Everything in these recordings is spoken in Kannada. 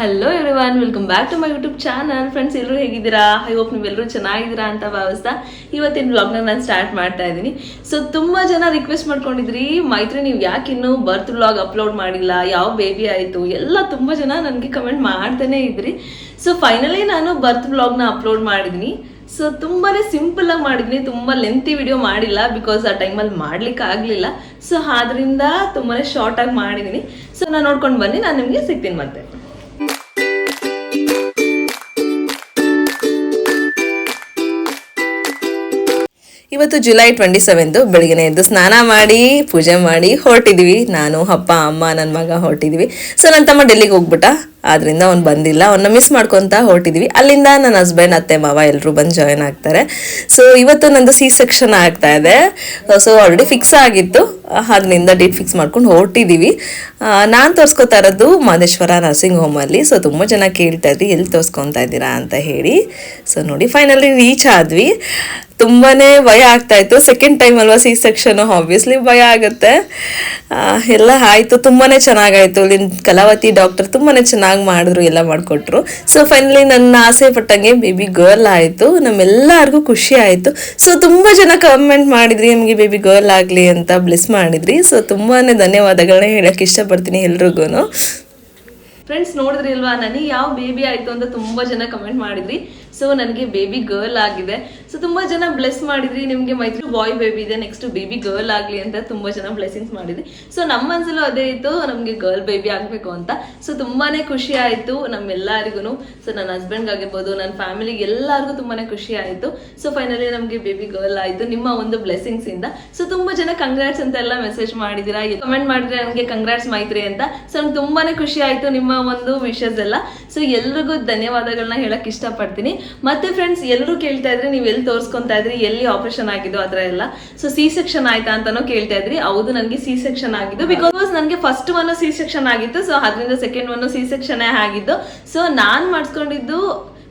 Hello everyone welcome back to my YouTube channel friends ಎಲ್ಲರೂ ಹೇಗಿದ್ದೀರಾ? ಐ ಹೋಪ್ ನೀವೆಲ್ಲರೂ ಚೆನ್ನಾಗಿದ್ದೀರಾ ಅಂತ ಭಾವಿಸ್ತಾ ಇವತ್ತಿನ ವ್ಲಾಗ್ನ ನಾನು ಸ್ಟಾರ್ಟ್ ಮಾಡ್ತಾ ಇದ್ದೀನಿ. ಸೊ ತುಂಬ ಜನ ರಿಕ್ವೆಸ್ಟ್ ಮಾಡ್ಕೊಂಡಿದ್ರಿ, ಮೈತ್ರಿ, ನೀವು ಯಾಕೆ ಇನ್ನೂ ಬರ್ತ್ ವ್ಲಾಗ್ ಅಪ್ಲೋಡ್ ಮಾಡಿಲ್ಲ? ಯಾವ ಬೇಬಿ ಆಯಿತು? ಎಲ್ಲ ತುಂಬ ಜನ ನನಗೆ ಕಮೆಂಟ್ ಮಾಡ್ತಾನೆ ಇದ್ರಿ. ಸೊ ಫೈನಲಿ ನಾನು ಬರ್ತ್ ವ್ಲಾಗ್ನ ಅಪ್ಲೋಡ್ ಮಾಡಿದ್ದೀನಿ. ಸೊ ತುಂಬಾ ಆಗಿ ಮಾಡಿದ್ದೀನಿ. ತುಂಬಾ ಲೆಂತಿ ವಿಡಿಯೋ ಮಾಡಿಲ್ಲ ಬಿಕಾಸ್ ಆ ಟೈಮಲ್ಲಿ ಮಾಡ್ಲಿಕ್ಕೆ ಆಗಲಿಲ್ಲ. ಸೊ ಆದ್ರಿಂದ ತುಂಬಾ ಶಾರ್ಟ್ ಆಗಿ ಮಾಡಿದ್ದೀನಿ. ಸೊ ನಾನು ನೋಡ್ಕೊಂಡು ಬನ್ನಿ, ನಾನು ನಿಮಗೆ ಸಿಗ್ತೀನಿ ಮತ್ತೆ. ಇವತ್ತು ಜುಲೈ ಟ್ವೆಂಟಿ ಸೆವೆಂತು ಬೆಳಿಗ್ಗೆ ಎದ್ದು ಸ್ನಾನ ಮಾಡಿ, ಪೂಜೆ ಮಾಡಿ ಹೊರಟಿದ್ವಿ. ನಾನು, ಅಪ್ಪ, ಅಮ್ಮ ನನ್ನ ಮಗ ಹೊರಟಿದ್ವಿ. ಸೊ ನನ್ನ ತಮ್ಮ ಡೆಲ್ಲಿಗೆ ಹೋಗ್ಬಿಟ್ಟ. ಆದ್ರಿಂದ ಅವ್ನು ಬಂದಿಲ್ಲ. ಅವನ್ನ ಮಿಸ್ ಮಾಡ್ಕೊತ ಹೊರಟಿದ್ವಿ. ಅಲ್ಲಿಂದ ನನ್ನ ಹಸ್ಬೆಂಡ್ ಅತ್ತೆ, ಮಾವ ಎಲ್ಲರೂ ಬಂದು ಜಾಯ್ನ್ ಆಗ್ತಾರೆ. ಸೊ ಇವತ್ತು ನಂದು ಸಿ ಸೆಕ್ಷನ್ ಆಗ್ತಾ ಇದೆ. ಸೊ ಆಲ್ರೆಡಿ ಫಿಕ್ಸ್ ಆಗಿತ್ತು. ಅದರಿಂದ ಡೇಟ್ ಫಿಕ್ಸ್ ಮಾಡ್ಕೊಂಡು ಹೊರಟಿದ್ದೀವಿ ನಾನು ತೋರಿಸ್ಕೊತಾ ಇರೋದು ಮಾದೇಶ್ವರ ನರ್ಸಿಂಗ್ ಹೋಮಲ್ಲಿ ಸೊ ತುಂಬ ಜನ ಕೇಳ್ತಾ ಇದ್ರಿ, ಎಲ್ಲಿ ತೋರಿಸ್ಕೊತಾ ಇದ್ದೀರಾ ಅಂತ ಹೇಳಿ. ಸೊ ನೋಡಿ ಫೈನಲಿ ರೀಚ್ ಆದ್ವಿ. ತುಂಬಾನೇ ಭಯ ಆಗ್ತಾ ಇತ್ತು. ಸೆಕೆಂಡ್ ಟೈಮ್ ಅಲ್ವಾ ಸಿ ಸೆಕ್ಷನ್ ಆಬ್ವಿಯಸ್ಲಿ ಭಯ ಆಗುತ್ತೆ. ಎಲ್ಲ ಆಯ್ತು. ತುಂಬಾನೇ ಚೆನ್ನಾಗಾಯ್ತು. ಇಲ್ಲಿ ಕಲಾವತಿ ಡಾಕ್ಟರ್ ತುಂಬಾನೇ ಚೆನ್ನಾಗಿ ಮಾಡಿದ್ರು, ಎಲ್ಲ ಮಾಡಿಕೊಟ್ರು. ಸೊ ಫೈನಲಿ ನನ್ನ ಆಸೆ ಪಟ್ಟಂಗೆ ಬೇಬಿ ಗರ್ಲ್ ಆಯಿತು. ನಮ್ಮೆಲ್ಲರಿಗೂ ಖುಷಿ ಆಯಿತು. ಸೊ ತುಂಬ ಜನ ಕಮೆಂಟ್ ಮಾಡಿದ್ರಿ, ನಿಮಗೆ ಬೇಬಿ ಗರ್ಲ್ ಆಗಲಿ ಅಂತ ಬ್ಲೆಸ್ ಮಾಡಿದ್ರಿ. ಸೊ ತುಂಬಾನೇ ಧನ್ಯವಾದಗಳನ್ನ ಹೇಳಕ್ಕೆ ಇಷ್ಟಪಡ್ತೀನಿ ಎಲ್ರಿಗೂ ಫ್ರೆಂಡ್ಸ್ ನೋಡಿದ್ರಿ ಅಲ್ವಾ? ನನಗೆ ಯಾವ ಬೇಬಿ ಆಯಿತು ಅಂತ ತುಂಬ ಜನ ಕಮೆಂಟ್ ಮಾಡಿದ್ರಿ. ಸೊ ನನಗೆ ಬೇಬಿ ಗರ್ಲ್ ಆಗಿದೆ. ಸೊ ತುಂಬ ಜನ ಬ್ಲೆಸ್ ಮಾಡಿದ್ರಿ. ನಿಮಗೆ ಮೈತ್ರಿ ಬಾಯ್ ಬೇಬಿ ಇದೆ. ನೆಕ್ಸ್ಟ್ ಬೇಬಿ ಗರ್ಲ್ ಆಗ್ಲಿ ಅಂತ ತುಂಬಾ ಜನ ಬ್ಲೆಸ್ಸಿಂಗ್ಸ್ ಮಾಡಿದ್ರಿ. ಸೊ ನಮ್ಮ ಮನಸ್ಸಲ್ಲೂ ಅದೇ ಇತ್ತು. ನಮಗೆ ಗರ್ಲ್ ಬೇಬಿ ಆಗಬೇಕು ಅಂತ. ಸೊ ತುಂಬಾನೇ ಖುಷಿ ಆಯಿತು ನಮ್ಮೆಲ್ಲರಿಗೂ ಸೊ ನನ್ನ ಹಸ್ಬೆಂಡ್ ಆಗಿರ್ಬೋದು, ನನ್ನ ಫ್ಯಾಮಿಲಿಗೆ ಎಲ್ಲರಿಗೂ ತುಂಬಾ ಖುಷಿ ಆಯಿತು. ಸೊ ಫೈನಲಿ ನಮಗೆ ಬೇಬಿ ಗರ್ಲ್ ಆಯಿತು. ನಿಮ್ಮ ಒಂದು ಬ್ಲೆಸ್ಸಿಂಗ್ಸ್ ಇಂದ. ಸೊ ತುಂಬ ಜನ ಕಂಗ್ರಾಟ್ಸ್ ಅಂತ ಎಲ್ಲ ಮೆಸೇಜ್ ಮಾಡಿದಿರಾ ಕಮೆಂಟ್ ಮಾಡಿದ್ರೆ ನನಗೆ ಕಂಗ್ರಾಟ್ಸ್ ಮೈತ್ರಿ ಅಂತ. ಸೊ ನಂಗೆ ತುಂಬಾನೇ ಖುಷಿ ಆಯಿತು ನಿಮ್ಮ ಒಂದು ವಿಷಸ್ ಎಲ್ಲ. ಸೊ ಎಲ್ರಿಗೂ ಧನ್ಯವಾದಗಳನ್ನ ಹೇಳಕ್ ಇಷ್ಟಪಡ್ತೀನಿ. ಮತ್ತೆ ಫ್ರೆಂಡ್ಸ್ ಎಲ್ಲರೂ ಕೇಳ್ತಾ ಇದ್ರಿ ನೀವು ಎಲ್ಲಿ ತೋರಿಸ್ಕೊತಾ ಇದ್ರಿ ಎಲ್ಲಿ ಆಪರೇಷನ್ ಆಗಿದ್ದು ಆ ಥರ ಎಲ್ಲ. ಸೊ ಸಿ ಸೆಕ್ಷನ್ ಆಯ್ತಾ ಅಂತಾನೂ ಕೇಳ್ತಾ ಇದ್ರಿ. ಹೌದು ನನಗೆ ಸಿ ಸೆಕ್ಷನ್ ಆಗಿದ್ದು. ಬಿಕಾಸ್ ನನಗೆ ಫಸ್ಟ್ ಒನ್ ಸಿ ಸೆಕ್ಷನ್ ಆಗಿತ್ತು. ಸೊ ಅದರಿಂದ ಸೆಕೆಂಡ್ ಒನ್ ಸಿ ಸೆಕ್ಷನ್ ಆಗಿದ್ದು. ಸೊ ನಾನ್ ಮಾಡಿಸ್ಕೊಂಡಿದ್ದು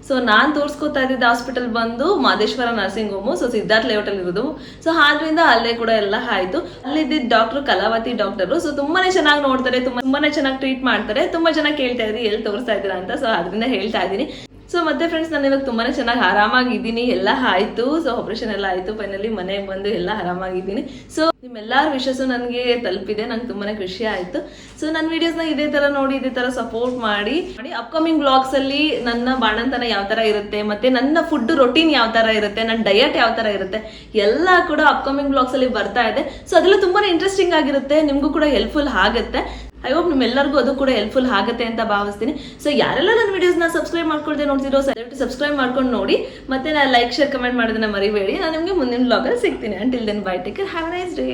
ಸೊ ನಾನ್ ತೋರಿಸ್ಕೊತಾ ಇದ್ದಿದ್ದ ಹಾಸ್ಪಿಟಲ್ ಬಂದು Madeshwara nursing home so Siddhartha layout ಅಲ್ಲಿ ಇರೋದು. ಸೊ ಆದ್ರಿಂದ ಅಲ್ಲೇ ಕೂಡ ಎಲ್ಲ ಆಯ್ತು. ಅಲ್ಲಿದ್ದ ಡಾಕ್ಟರ್ ಕಲಾವತಿ ಡಾಕ್ಟರ್ ಸೊ ತುಂಬಾನೇ ಚೆನ್ನಾಗಿ ನೋಡ್ತಾರೆ ತುಂಬಾ ತುಂಬಾನೇ ಚೆನ್ನಾಗಿ ಟ್ರೀಟ್ ಮಾಡ್ತಾರೆ. ತುಂಬಾ ಜನ ಕೇಳ್ತಾ ಇದ್ರಿ ಎಲ್ಲಿ ತೋರಿಸ್ತಾ ಇದ್ದೀರಾ ಅಂತ. ಸೊ ಅದರಿಂದ ಹೇಳ್ತಾ ಇದ್ದೀನಿ. ಸೊ ಮತ್ತೆ ಫ್ರೆಂಡ್ಸ್ ನಾನು ಇವಾಗ ತುಂಬಾನೇ ಚೆನ್ನಾಗಿ ಆರಾಮಾಗಿದ್ದೀನಿ. ಎಲ್ಲ ಆಯ್ತು. ಸೊ ಆಪರೇಷನ್ ಎಲ್ಲ ಆಯ್ತು. ಫೈನಲಿ ಮನೆಗೆ ಬಂದು ಎಲ್ಲ ಆರಾಮಾಗಿದ್ದೀನಿ. ಸೊ ನಿಮ್ಮೆಲ್ಲರ ವಿಷಸ್ಸು ನನಗೆ ತಲುಪಿದೆ. ನಂಗೆ ತುಂಬಾನೇ ಖುಷಿ ಆಯ್ತು. ಸೊ ನನ್ನ ನ ಇದೇ ತರ ನೋಡಿ, ಇದೇ ತರ ಸಪೋರ್ಟ್ ಮಾಡಿ ಮಾಡಿ ಅಪ್ಕಮಿಂಗ್ ಬ್ಲಾಗ್ಸ್ ಅಲ್ಲಿ ನನ್ನ ಬಾಣಂತನ ಯಾವ ತರ ಇರುತ್ತೆ, ಮತ್ತೆ ನನ್ನ ಫುಡ್ ರೊಟೀನ್ ಯಾವ ತರ ಇರುತ್ತೆ, ನನ್ನ ಡಯಟ್ ಯಾವ ತರ ಇರುತ್ತೆ, ಎಲ್ಲ ಕೂಡ ಅಪ್ಕಮಿಂಗ್ ಬ್ಲಾಗ್ಸ್ ಅಲ್ಲಿ ಬರ್ತಾ ಇದೆ. ಸೊ ಅದೆಲ್ಲ ತುಂಬಾನೇ ಇಂಟ್ರೆಸ್ಟಿಂಗ್ ಆಗಿರುತ್ತೆ. ನಿಮ್ಗೂ ಕೂಡ ಹೆಲ್ಪ್ಫುಲ್ ಆಗುತ್ತೆ. ಐ ಹೋಪ್ ನಿಮ್ಮೆಲ್ಲರಿಗೂ ಅದು ಕೂಡ ಹೆಲ್ಪ್ಫುಲ್ ಆಗುತ್ತೆ ಅಂತ ಭಾವಿಸ್ತೀನಿ. ಸೊ ಯಾರೆಲ್ಲ ನನ್ನ ವಿಡಿಯೋಸ್ನ ಸಬ್ಸ್ಕ್ರೈಬ್ ಮಾಡ್ಕೊಳ್ದೆ ನೋಡ್ತಿರೋ, ದಯವಿಟ್ಟು ಸಬ್ಸ್ಕ್ರೈಬ್ ಮಾಡ್ಕೊಂಡು ನೋಡಿ. ಮತ್ತೆ ನಾನು ಲೈಕ್ ಶೇರ್ ಕಮೆಂಟ್ ಮಾಡೋದನ್ನ ಮರಿಬೇಡಿ. ನಾನು ನಿಮಗೆ ಮುಂದಿನ ಬ್ಲಾಗಲ್ಲಿ ಸಿಗ್ತೀನಿ. Until then bye take have nice day